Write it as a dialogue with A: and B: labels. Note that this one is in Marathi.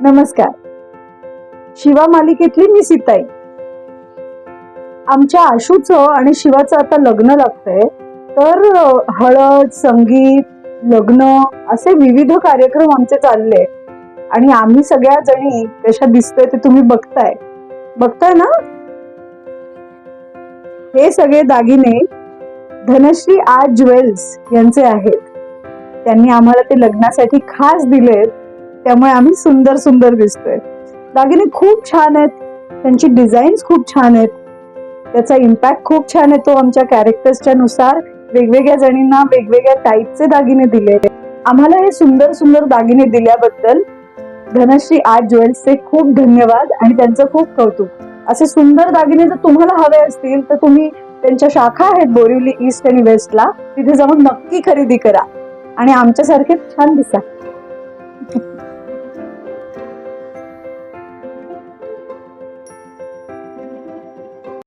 A: नमस्कार. शिवा मालिकेतली मी सीताई. आमच्या आशूचं आणि शिवाचं आता लग्न लागतंय. तर हळद संगीत लग्न असे विविध कार्यक्रम आमचे चालले आणि आम्ही सगळ्या जणी कशा दिसतोय ते तुम्ही बघताय. बघताय ना? हे सगळे दागिने धनश्री आर्ट ज्वेल्स यांचे आहेत. त्यांनी आम्हाला ते लग्नासाठी खास दिलेत. त्यामुळे आम्ही सुंदर सुंदर दिसतोय. दागिने खूप छान आहेत. त्यांची डिझाईन्स खूप छान आहेत. त्याचा इम्पॅक्ट खूप छान येतो आमच्या कॅरेक्टर्सच्या नुसार. वेगवेगळ्या जणींना वेगवेगळ्या टाईपचे दागिने दिले. आम्हाला हे सुंदर सुंदर दागिने दिल्याबद्दल धनश्री आर्ट ज्वेल्सचे खूप धन्यवाद आणि त्यांचं खूप कौतुक. असे सुंदर दागिने जर तुम्हाला हवे असतील तर तुम्ही त्यांच्या शाखा आहेत बोरिवली ईस्ट आणि वेस्टला. तिथे जाऊन नक्की खरेदी करा. आणि आमच्यासारखे छान दिसा.